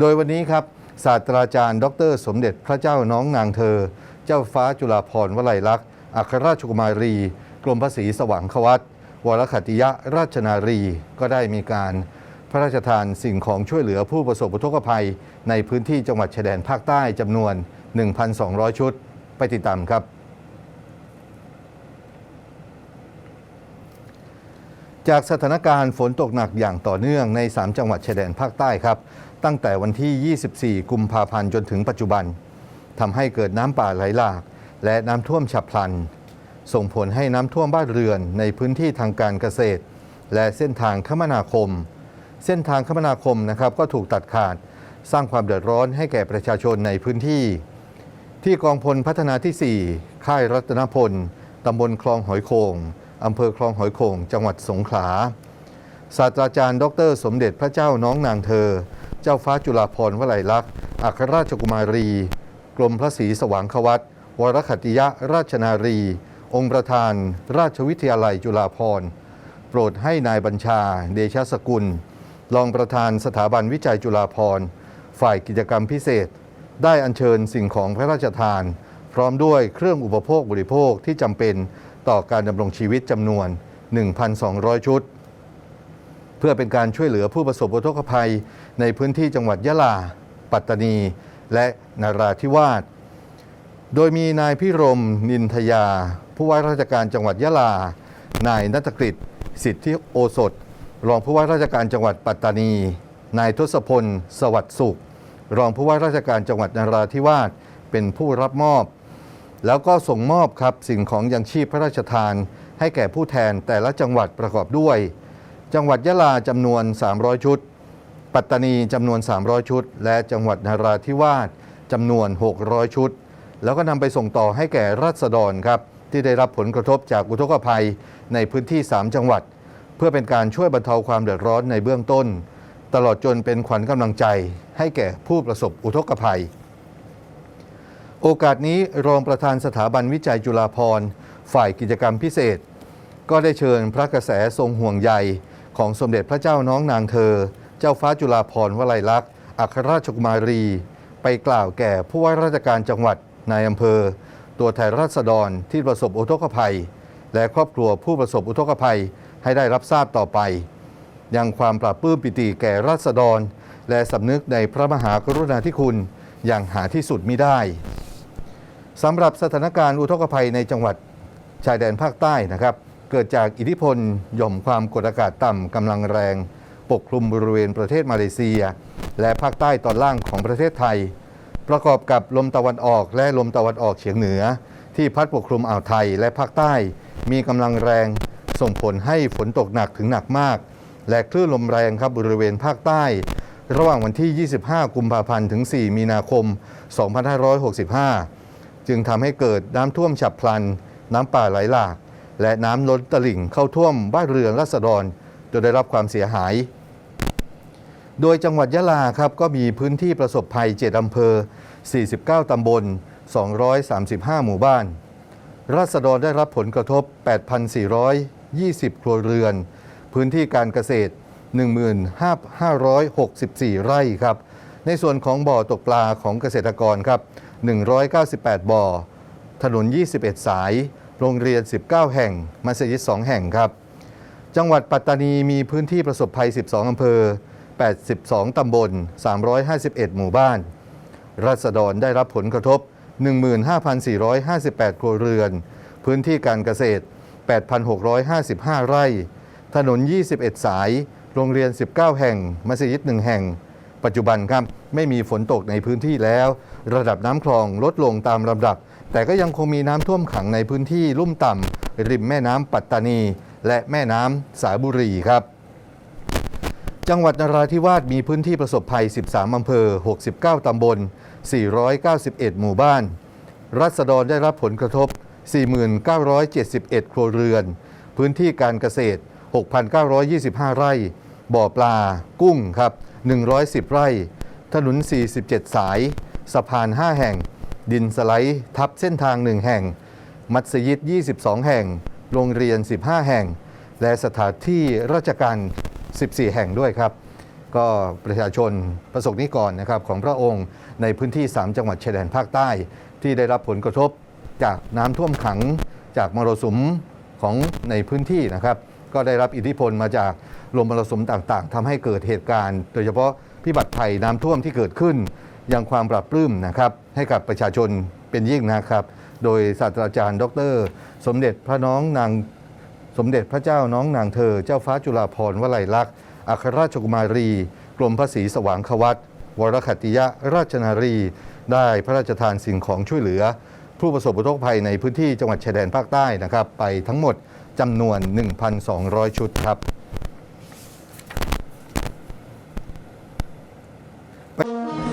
โดยวันนี้ครับศาสตราจารย์ ดร สมเด็จพระเจ้าน้องนางเธอ เจ้าฟ้าจุฬาภรณ์วลัยลักษณ์อัครราชกุมารี กรมพระศรีสว่างควัตวรขัตติยราชนารีก็ได้มีการพระราชทานสิ่งของช่วยเหลือผู้ประสบอุทกภัย ในพื้นที่จังหวัดชายแดนภาคใต้จำนวน 1,200 ชุด ไปติดตามครับ จากสถานการณ์ฝนตกหนักอย่างต่อเนื่องใน 3 จังหวัดชายแดนภาคใต้ครับ ตั้งแต่วันที่ 24 กุมภาพันธ์จนถึงปัจจุบันทำให้เกิดน้ำป่าไหลหลาก และน้ำท่วมฉับพลัน ส่งผลให้น้ำท่วมบ้านเรือนในพื้นที่ทางการเกษตร และเส้นทางคมนาคม เส้นทางคมนาคมนะครับก็ถูกตัดขาด สร้างความเดือดร้อนให้แก่ประชาชนในพื้นที่ ที่กองพลพัฒนาที่ 4 ค่ายรัตนพลตำบลคลองหอยโขง อำเภอคลองหอยโขงจังหวัดสงขลา ศาสตราจารย์ ดร สมเด็จพระเจ้าน้องนางเธอ เจ้าฟ้าจุฬาภรณ์วลัยลักษณ์ อัครราชกุมารี กรมพระศรีสว่างควัตวรขัติยะราชนารี องค์ประธาน ราชวิทยาลัยจุฬาภรณ์ โปรดให้นายบัญชา เดชสกุล รองประธานสถาบันวิจัยจุฬาภรณ์ ฝ่ายกิจกรรมพิเศษ ได้อัญเชิญสิ่งของพระราชทาน พร้อมด้วยเครื่องอุปโภคบริโภคที่จำเป็น ต่อการดำรงชีวิตจำนวน 1,200 ชุด เพื่อเป็นการช่วยเหลือผู้ประสบอุทกภัยในพื้นที่จังหวัดยะลา ปัตตานี และนราธิวาส โดยมีนายพิรม นินทยา ผู้ว่าราชการจังหวัดยะลา นายนัตกฤษสิทธิโอสถ รองผู้ว่าราชการจังหวัดปัตตานี นายทศพล สวัสดิ์สุข รองผู้ว่าราชการจังหวัดนราธิวาส เป็นผู้รับมอบ แล้วก็ส่งมอบครับสิ่งของยังชีพพระราชทาน ให้แก่ผู้แทนแต่ละจังหวัดประกอบด้วย จังหวัดยะลาจำนวน 300 ชุด ปัตตานีจำนวน 300 ชุด และจังหวัดนราธิวาสจำนวน 600 ชุด แล้วก็นำไปส่งต่อให้แก่ราษฎรครับที่ได้รับผลกระทบจากอุทกภัยในพื้นที่ 3 จังหวัด เพื่อเป็นการช่วยบรรเทาความเดือดร้อนในเบื้องต้น ตลอดจนเป็นขวัญกำลังใจให้แก่ผู้ประสบอุทกภัย โอกาสนี้รองประธานสถาบันวิจัยจุฬาภรณ์ฝ่ายกิจกรรมพิเศษ ก็ได้เชิญพระกระแสทรงห่วงใยของสมเด็จพระเจ้าน้องนางเธอ เจ้าฟ้าจุฬาภรณ์วลัยลักษณ์อัครราชกุมารี ไปกล่าวแก่ผู้ว่าราชการจังหวัดนายอำเภอ ตัวแทนราษฎรที่ประสบอุทกภัย และครอบครัวผู้ประสบอุทกภัยให้ได้รับทราบต่อไป ยังความปราบปลื้มปิติแก่ราษฎร และสำนึกในพระมหากรุณาธิคุณอย่างหาที่สุดมิได้ สำหรับสถานการณ์อุทกภัยในจังหวัดชายแดนภาคใต้นะครับ เกิดจากอิทธิพลหย่อมความกดอากาศต่ำกำลังแรง ปกคลุมบริเวณประเทศมาเลเซีย และภาคใต้ตอนล่างของประเทศไทย ประกอบกับลมตะวันออกและลมตะวันออกเฉียงเหนือ ที่พัดปกคลุมอ่าวไทยและภาคใต้ มีกำลังแรงส่งผลให้ฝนตกหนักถึงหนักมาก และคลื่นลมแรงครับบริเวณภาคใต้ ระหว่างวันที่ 25 กุมภาพันธ์ถึง 4 มีนาคม 2565 จึงทำให้เกิดน้ำท่วมฉับพลัน น้ำป่าไหลหลาก และน้ำล้นตลิ่งเข้าท่วมบ้านเรือนราษฎรจนได้รับความเสียหาย โดยจังหวัดยะลาครับก็มีพื้นที่ประสบภัย 7 อำเภอ 49 ตำบล 235 หมู่บ้าน ราษฎรได้รับผลกระทบ 8,420 ครัวเรือน พื้นที่การเกษตร 15,564 ไร่ครับ ในส่วนของบ่อตกปลาของเกษตรกรครับ 198 บ่อ ถนน 21 สาย โรงเรียน 19 แห่ง มัสยิด 2 แห่งครับ จังหวัดปัตตานีมีพื้นที่ประสบภัย 12 อำเภอ 82 ตำบล 351 หมู่บ้าน รัษฎรได้รับผลกระทบ 15,458 ครัวเรือน พื้นที่การเกษตร 8,655 ไร่ ถนน 21 สาย โรงเรียน 19 แห่ง มัสยิด 1 แห่ง ปัจจุบันครับไม่มีฝนตกในพื้นที่แล้ว ระดับน้ำคลองลดลงตามลำดับ แต่ก็ยังคงมีน้ำท่วมขังในพื้นที่ลุ่มต่ำริมแม่น้ำปัตตานี และแม่น้ำสาบุรีครับ จังหวัดนราธิวาสมีพื้นที่ประสบภัย 13อำเภอ 69 ตำบล 491 หมู่บ้าน รัษฎรได้รับผลกระทบ 4,971 ครัวเรือน พื้นที่การเกษตร 6,925 ไร่ บ่อปลากุ้งครับ 110 ไร่ ถนน 47 สาย สะพาน 5 แห่ง ดินสไลด์ทับเส้นทาง 1 แห่ง มัสยิด 22 แห่ง โรงเรียน 15 แห่ง และสถานที่ราชการ 14 แห่งด้วยครับ ก็ประชาชนประสบนิกรนะครับของพระองค์ในพื้นที่ 3 จังหวัดชายแดนภาคใต้ ที่ได้รับผลกระทบจากน้ำท่วมขังจากมรสุมของในพื้นที่นะครับ ก็ได้รับอิทธิพลมาจากลมมรสุมต่างๆทำให้เกิดเหตุการณ์ โดยเฉพาะพิบัติภัยน้ำท่วมที่เกิดขึ้นยังความปรับปลื้มนะครับให้กับประชาชนเป็นยิ่งนะครับ โดยศาสตราจารย์ ดร สมเด็จพระน้องนางสมเด็จพระเจ้าน้องนางเธอ เจ้าฟ้าจุฬาภรณ์วลัยลักษณ์อัครราชกุมารี กรมพระศรีสว่างควัตวรคติยราชนารี ได้พระราชทานสิ่งของช่วยเหลือ ผู้ประสบอุทกภัยในพื้นที่จังหวัดชายแดนภาคใต้นะครับ ไปทั้งหมด จำนวน 1,200 ชุดครับไป